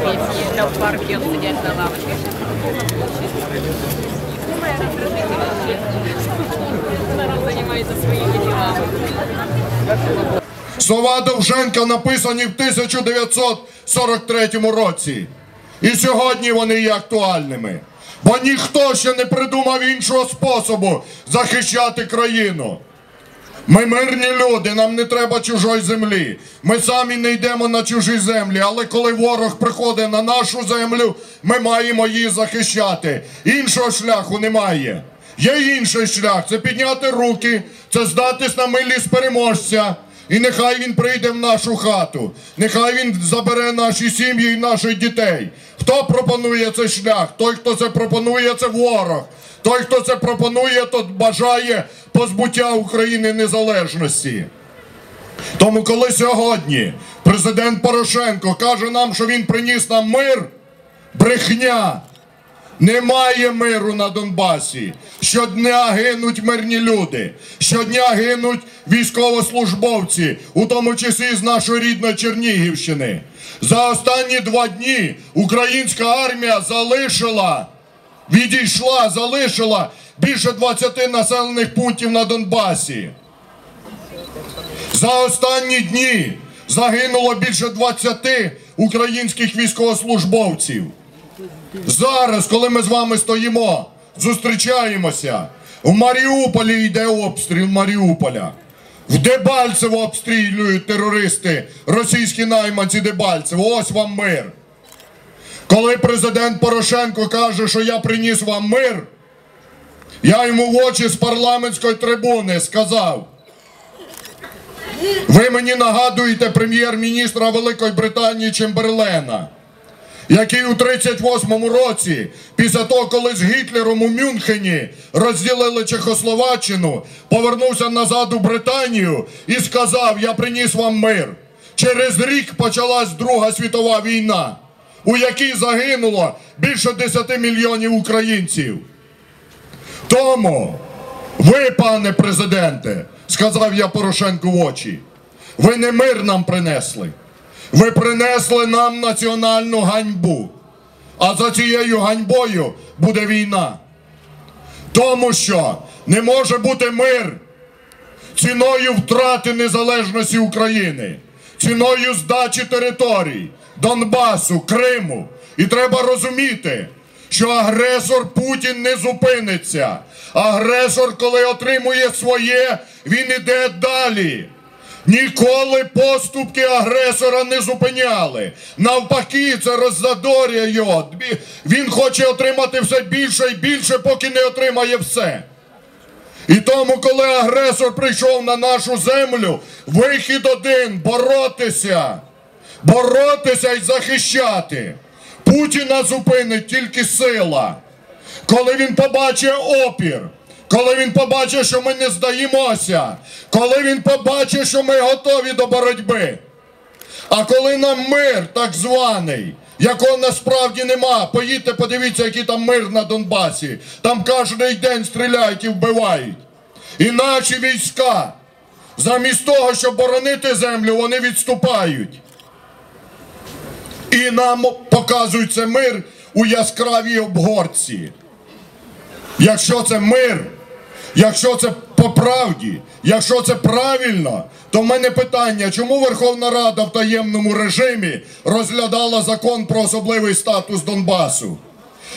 песни, там в парке он на лавочке. Занимается своими делами. Слова Довженка написані в 1943 році. І сьогодні вони є актуальними. Бо ніхто ще не придумав іншого способу захищати країну. Ми мирні люди, нам не треба чужої землі. Ми самі не йдемо на чужі землі, але коли ворог приходить на нашу землю, ми маємо її захищати. Іншого шляху немає. Є інший шлях це підняти руки, це здатись на милість переможця. І нехай він прийде в нашу хату, нехай він забере наші сім'ї і наших дітей. Хто пропонує цей шлях? Той, хто це пропонує, це ворог. Той, хто це пропонує, то бажає позбуття України незалежності. Тому, коли сьогодні президент Порошенко каже нам, що він приніс нам мир, брехня. Немає миру на Донбасі. Щодня гинуть мирні люди. Щодня гинуть військовослужбовці, у тому числі з нашої рідної Чернігівщини. За останні два дні українська армія залишила, відійшла, залишила більше 20 населених пунктів на Донбасі. За останні дні загинуло більше 20 українських військовослужбовців. Зараз, коли ми з вами стоїмо, зустрічаємося, в Маріуполі йде обстріл Маріуполя. В Дебальцево обстрілюють терористи, російські найманці Дебальцево. Ось вам мир. Коли президент Порошенко каже, що я приніс вам мир, я йому в очі з парламентської трибуни сказав. Ви мені нагадуєте прем'єр-міністра Великої Британії Чемберлена який у 38-му році, після того, коли з Гітлером у Мюнхені розділили Чехословаччину, повернувся назад у Британію і сказав: Я приніс вам мир. Через рік почалась Друга світова війна, у якій загинуло більше 10 мільйонів українців. Тому ви, пане президенте, сказав я Порошенку в очі, ви не мир нам принесли. Ви принесли нам національну ганьбу. А за цією ганьбою буде війна. Тому що не може бути мир ціною втрати незалежності України, ціною здачі територій, Донбасу, Криму. І треба розуміти, що агресор Путін не зупиниться. Агресор, коли отримує своє, він іде далі. Ніколи поступки агресора не зупиняли. Навпаки, це роззадорює його. Він хоче отримати все більше і більше, поки не отримає все. І тому, коли агресор прийшов на нашу землю, вихід один боротися, боротися і захищати. Путіна зупинить тільки сила. Коли він побачить опір. Коли він побачить, що ми не здаємося, коли він побачить, що ми готові до боротьби. А коли нам мир так званий, якого насправді нема, поїдьте, подивіться, який там мир на Донбасі. Там кожен день стріляють і вбивають. І наші війська, замість того, щоб боронити землю, вони відступають. І нам показують це мир у яскравій обгорці. Якщо це мир, якщо це по правді, якщо це правильно, то в мене питання, чому Верховна Рада в таємному режимі розглядала закон про особливий статус Донбасу?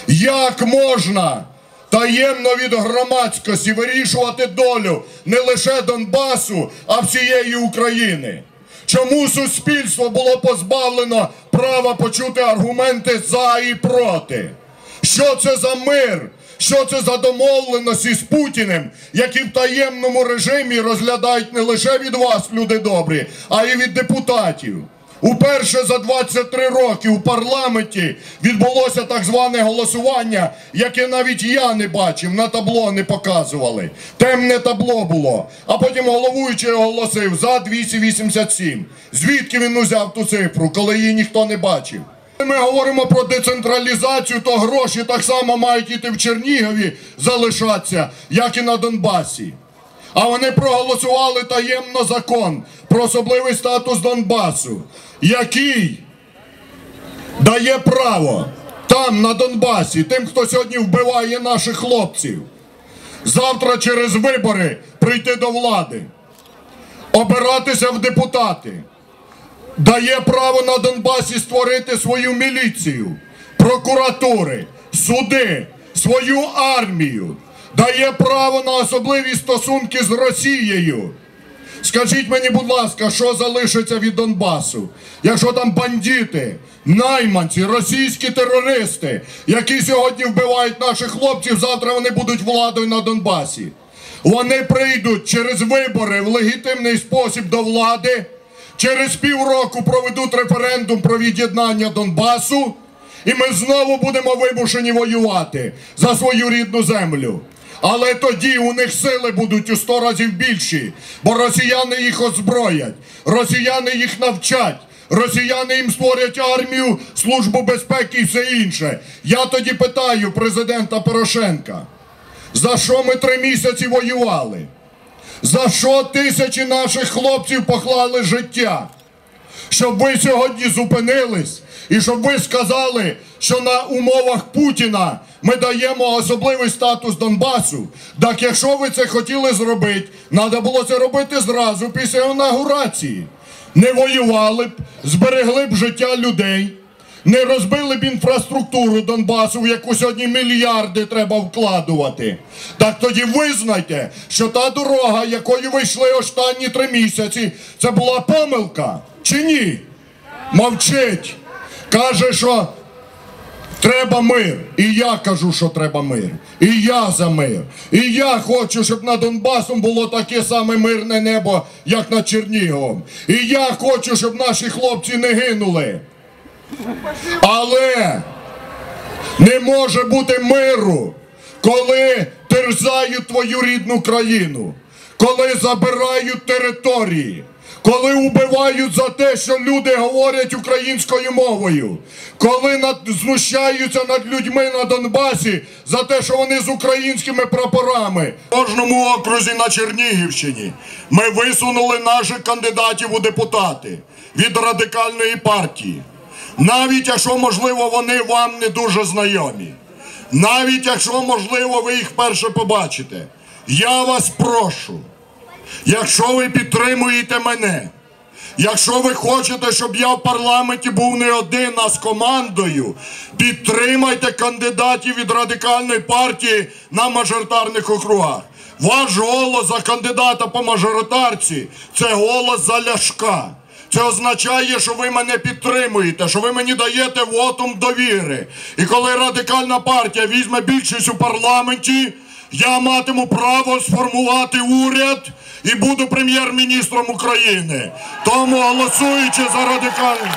Як можна таємно від громадськості вирішувати долю не лише Донбасу, а всієї України? Чому суспільство було позбавлено права почути аргументи за і проти? Що це за мир? Що це за домовленості з Путіним, які в таємному режимі розглядають не лише від вас, люди добрі, а й від депутатів? Уперше за 23 роки у парламенті відбулося так зване голосування, яке навіть я не бачив, на табло не показували. Темне табло було. А потім головуючий оголосив за 287. Звідки він узяв ту цифру, коли її ніхто не бачив? Ми говоримо про децентралізацію, то гроші так само мають іти в Чернігові залишатися, як і на Донбасі. А вони проголосували таємно закон про особливий статус Донбасу, який дає право там, на Донбасі, тим, хто сьогодні вбиває наших хлопців, завтра через вибори прийти до влади, обиратися в депутати, дає право на Донбасі створити свою міліцію, прокуратури, суди, свою армію, дає право на особливі стосунки з Росією. Скажіть мені, будь ласка, що залишиться від Донбасу, якщо там бандити, найманці, російські терористи, які сьогодні вбивають наших хлопців, завтра вони будуть владою на Донбасі. Вони прийдуть через вибори в легітимний спосіб до влади, через півроку проведуть референдум про від'єднання Донбасу, і ми знову будемо вимушені воювати за свою рідну землю. Але тоді у них сили будуть у сто разів більші, бо росіяни їх озброять, росіяни їх навчать, росіяни їм створять армію, службу безпеки і все інше. Я тоді питаю президента Порошенка, за що ми три місяці воювали? За що тисячі наших хлопців поклали життя? Щоб ви сьогодні зупинились і щоб ви сказали, що на умовах Путіна ми даємо особливий статус Донбасу. Так якщо ви це хотіли зробити, треба було це робити зразу після інаугурації. Не воювали б, зберегли б життя людей, не розбили б інфраструктуру Донбасу, в яку сьогодні мільярди треба вкладувати. Так тоді визнайте, що та дорога, якою ви йшли останні три місяці, це була помилка чи ні? Мовчить. Каже, що треба мир. І я кажу, що треба мир. І я за мир. І я хочу, щоб над Донбасом було таке саме мирне небо, як над Черніговом. І я хочу, щоб наші хлопці не гинули. Але не може бути миру, коли терзають твою рідну країну, коли забирають території, коли убивають за те, що люди говорять українською мовою, коли над, знущаються над людьми на Донбасі за те, що вони з українськими прапорами. В кожному окрузі на Чернігівщині ми висунули наших кандидатів у депутати від радикальної партії. Навіть якщо, можливо, вони вам не дуже знайомі, навіть якщо, можливо, ви їх вперше побачите, я вас прошу, якщо ви підтримуєте мене, якщо ви хочете, щоб я в парламенті був не один, а з командою, підтримайте кандидатів від радикальної партії на мажоритарних округах. Ваш голос за кандидата по мажоритарці це голос за ляшка. Це означає, що ви мене підтримуєте, що ви мені даєте вотум довіри. І коли радикальна партія візьме більшість у парламенті, я матиму право сформувати уряд і буду прем'єр-міністром України. Тому голосуючи за радикальну.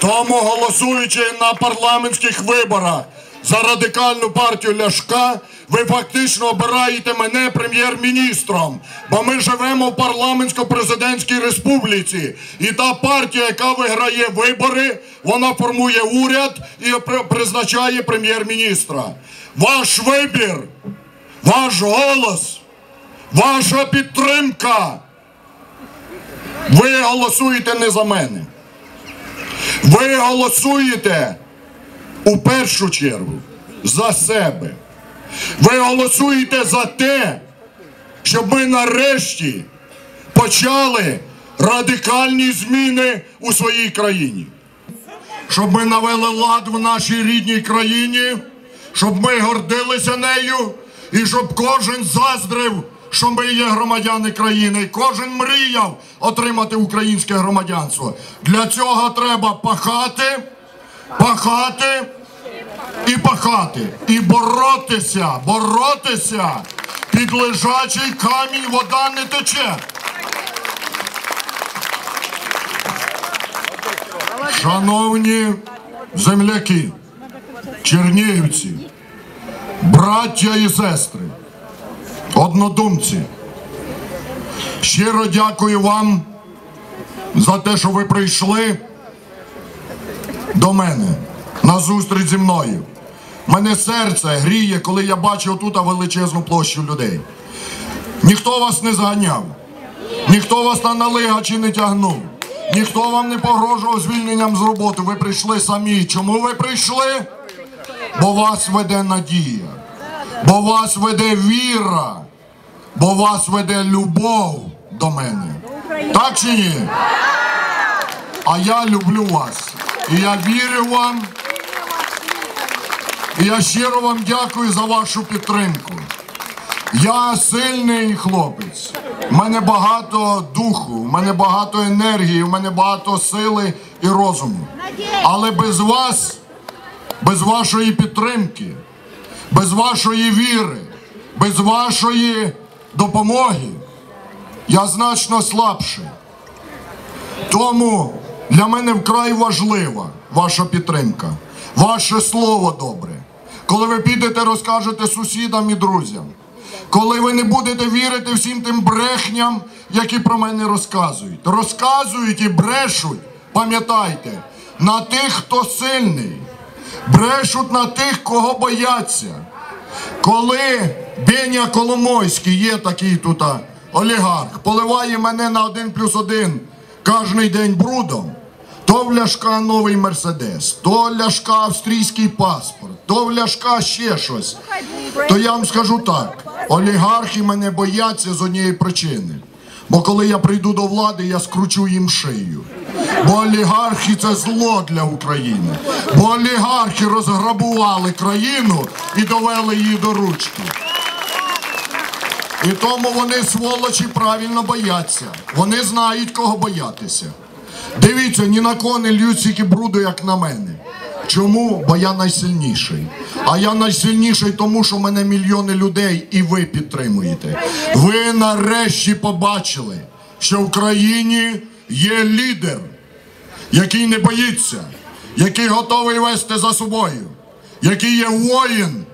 Тому голосуючи на парламентських виборах за радикальну партію Ляшка, ви фактично обираєте мене прем'єр-міністром, бо ми живемо в парламентсько-президентській республіці. І та партія, яка виграє вибори, вона формує уряд і призначає прем'єр-міністра. Ваш вибір, ваш голос, ваша підтримка. Ви голосуєте не за мене. Ви голосуєте у першу чергу за себе. Ви голосуєте за те, щоб ми нарешті почали радикальні зміни у своїй країні. Щоб ми навели лад в нашій рідній країні, щоб ми гордилися нею і щоб кожен заздрив, що ми є громадяни країни, кожен мріяв отримати українське громадянство. Для цього треба пахати, пахати і пахати, і боротися, боротися. Під лежачий камінь вода не тече. Шановні земляки, чернігівці, браття і сестри, однодумці, щиро дякую вам за те, що ви прийшли до мене на зустріч зі мною. Мене серце гріє, коли я бачу тут величезну площу людей. Ніхто вас не заганяв, Ніхто вас на налигачі не тягнув. Ніхто вам не погрожував звільненням з роботи. Ви прийшли самі. Чому ви прийшли? Бо вас веде надія, бо вас веде віра, бо вас веде любов до мене. Так чи ні? А я люблю вас. І я вірю вам. І я щиро вам дякую за вашу підтримку. Я сильний хлопець. У мене багато духу, у мене багато енергії, у мене багато сили і розуму. Але без вас, без вашої підтримки, без вашої віри, без вашої допомоги я значно слабший. Тому для мене вкрай важлива ваша підтримка, ваше слово добре. Коли ви підете, розкажете сусідам і друзям, коли ви не будете вірити всім тим брехням, які про мене розказують. Розказують і брешуть, пам'ятайте, на тих, хто сильний, брешуть на тих, кого бояться. Коли Беня Коломойський є такий тут олігарх, поливає мене на один плюс один кожний день брудом, то в ляшка новий мерседес, то ляшка австрійський паспорт, то в ляшка ще щось. То я вам скажу так: олігархи мене бояться з однієї причини. Бо коли я прийду до влади, я скручу їм шию. Бо олігархи це зло для України. Бо олігархи розграбували країну і довели її до ручки. І тому вони сволочі правильно бояться. Вони знають, кого боятися. Дивіться, ні на кого не льють стільки бруду, як на мене. Чому? Бо я найсильніший. А я найсильніший, тому що мене мільйони людей і ви підтримуєте. Ви нарешті побачили, що в країні є лідер, який не боїться, який готовий вести за собою, який є воїн,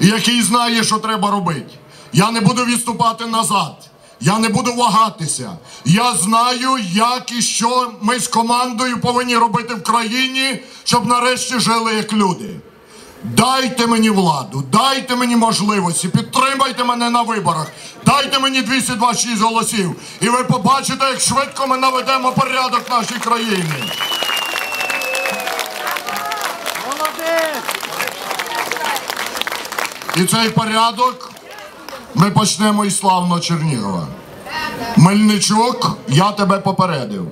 і який знає, що треба робити. Я не буду відступати назад. Я не буду вагатися. Я знаю, як і що ми з командою повинні робити в країні, щоб нарешті жили як люди. Дайте мені владу, дайте мені можливості, підтримайте мене на виборах, дайте мені 226 голосів, і ви побачите, як швидко ми наведемо порядок в нашій країні. І цей порядок ми почнемо із славного Чернігова. Мельничук, я тебе попередив.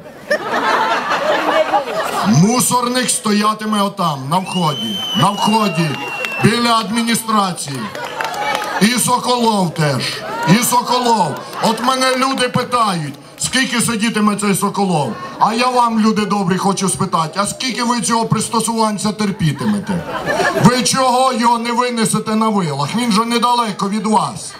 Мусорник стоятиме отам, на вході, на вході, біля адміністрації. І Соколов теж. І Соколов. От мене люди питають, скільки сидітиме цей Соколов. А я вам, люди добрі, хочу спитати, а скільки ви цього пристосуванця терпітимете? Ви чого його не винесете на вилах? Він же недалеко від вас.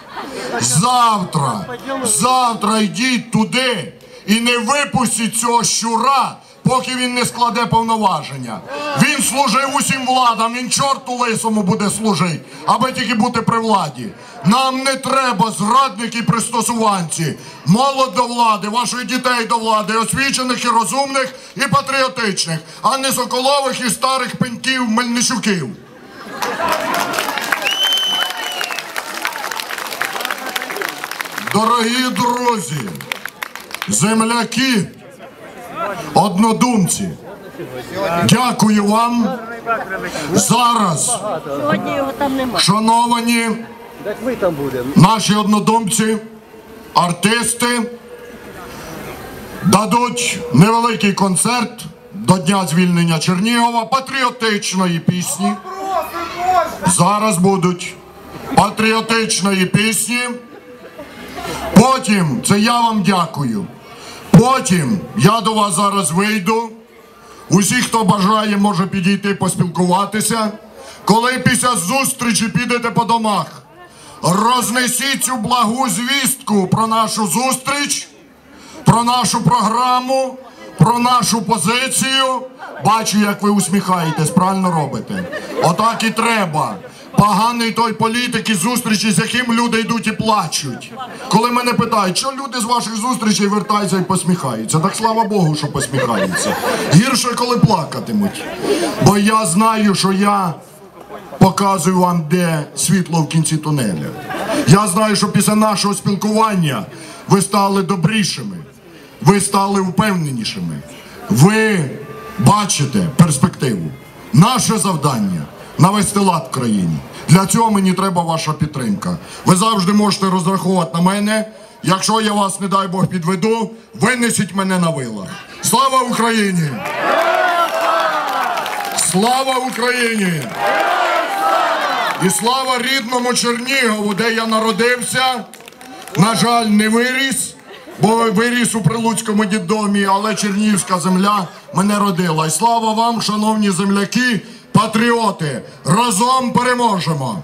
Завтра, завтра йдіть туди і не випустіть цього щура, поки він не складе повноваження. Він служив усім владам, він чорту лисому буде служити, аби тільки бути при владі. Нам не треба зрадники і пристосуванці, молодь до влади, ваших дітей до влади, освічених і розумних і патріотичних, а не соколових і старих пеньків мельничуків. Дорогі друзі, земляки, однодумці, дякую вам зараз, шановані наші однодумці, артисти дадуть невеликий концерт до Дня звільнення Чернігова патріотичної пісні. Зараз будуть патріотичної пісні. Потім, це я вам дякую. Потім я до вас зараз вийду. Усі, хто бажає, може підійти поспілкуватися. Коли після зустрічі підете по домах, рознесіть цю благу звістку про нашу зустріч, про нашу програму, про нашу позицію. Бачу, як ви усміхаєтесь, правильно робите. Отак і треба. Поганий той політик і зустрічі, з яким люди йдуть і плачуть. Коли мене питають, що люди з ваших зустрічей вертаються і посміхаються. Так слава Богу, що посміхаються. Гірше, коли плакатимуть. Бо я знаю, що я показую вам, де світло в кінці тунеля. Я знаю, що після нашого спілкування ви стали добрішими. ви стали впевненішими. Ви бачите перспективу. Наше завдання навести лад в країні. Для цього мені треба ваша підтримка. Ви завжди можете розраховувати на мене. Якщо я вас, не дай Бог, підведу, винесіть мене на вилах. Слава Україні! Слава Україні! І слава рідному Чернігову, де я народився. На жаль, не виріс, бо виріс у Прилуцькому дідомі, але Чернігівська земля мене родила. І слава вам, шановні земляки, патріоти, разом переможемо.